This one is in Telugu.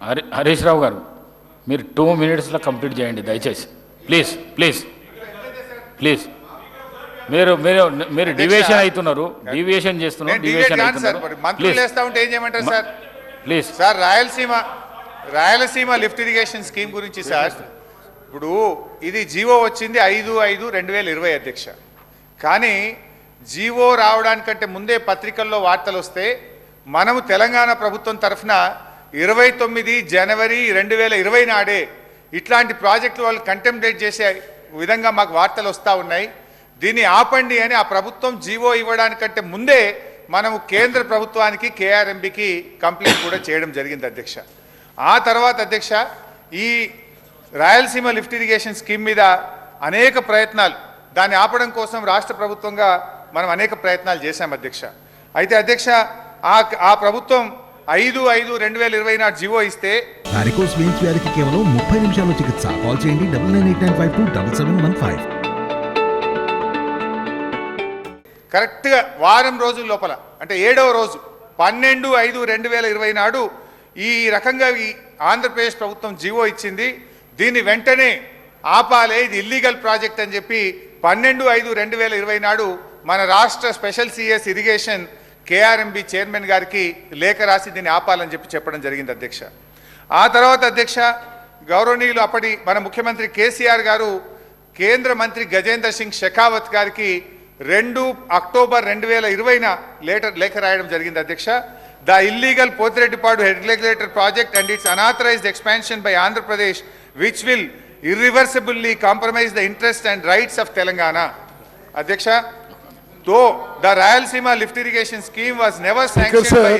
హరి హరీష్ రావు గారు మీరు టూ మినిట్స్లో కంప్లీట్ చేయండి దయచేసి. Please please. ప్లీజ్. మీరు మీరు మీరు డివియేషన్ అవుతున్నారు డివియేషన్ చేస్తున్నారు డివియేషన్ అవుతున్నారు. Sir? Please. Sir Rayalaseema Rayalaseema lift irrigation scheme గురించి సార్ ఇప్పుడు ఇది జీవో వచ్చింది ఐదు ఐదు రెండు వేల ఇరవై అధ్యక్ష. కానీ జీవో రావడానికంటే ముందే పత్రికల్లో వార్తలు వస్తే మనము తెలంగాణ ప్రభుత్వం తరఫున ఇరవై తొమ్మిది జనవరి రెండు వేల ఇరవై నాడే ఇట్లాంటి ప్రాజెక్టులు వాళ్ళు కంటెంప్లేట్ చేసే విధంగా మాకు వార్తలు వస్తూ ఉన్నాయి. దీన్ని ఆపండి అని ఆ ప్రభుత్వం జీవో ఇవ్వడానికంటే ముందే మనము కేంద్ర ప్రభుత్వానికి కేఆర్ఎంబికి కంప్లైంట్ కూడా చేయడం జరిగింది అధ్యక్ష. ఆ తర్వాత అధ్యక్ష ఈ రాయలసీమ లిఫ్ట్ ఇరిగేషన్ స్కీమ్ మీద అనేక ప్రయత్నాలు దాన్ని ఆపడం కోసం రాష్ట్ర ప్రభుత్వంగా మనం అనేక ప్రయత్నాలు చేశాం అధ్యక్ష. అయితే అధ్యక్ష ఆ ఆ ప్రభుత్వం ఐదు ఐదు రెండు వేల ఇరవై నాడు జీవో ఇస్తే వారికోస్ వెయిన్స్ వ్యాధికి కేవలం ముప్పై నిమిషాల్లో చికిత్స. కాల్ చేయండి double nine eight nine five two double seven one five. కరెక్ట్గా వారం రోజుల లోపల అంటే ఏడవ రోజు పన్నెండు ఐదు రెండు వేల ఇరవై నాడు ఈ రకంగా ఈ ఆంధ్రప్రదేశ్ ప్రభుత్వం జీవో ఇచ్చింది. దీన్ని వెంటనే ఆపాలే ఇది ఇల్లీగల్ ప్రాజెక్ట్ అని చెప్పి పన్నెండు ఐదు రెండు వేల ఇరవై నాడు మన రాష్ట్ర special CS irrigation KRMB chairman గారికి లేఖ రాసి దీన్ని ఆపాలని చెప్పి చెప్పడం జరిగింది అధ్యక్ష. ఆ తర్వాత అధ్యక్ష గౌరవనీయులు అప్పటి మన ముఖ్యమంత్రి కేసీఆర్ గారు కేంద్ర మంత్రి గజేంద్ర సింగ్ షెకావత్ గారికి రెండు అక్టోబర్ రెండు వేల ఇరవైన లేటర్ లేఖ రాయడం జరిగింది అధ్యక్ష. The illegal Pothireddypadu head regulator project and its unauthorised expansion by Andhra Pradesh which will irreversibly compromise the interest and rights of Telangana. అధ్యక్ష Though the Rayalaseema lift irrigation scheme was never uh, sanctioned sir, by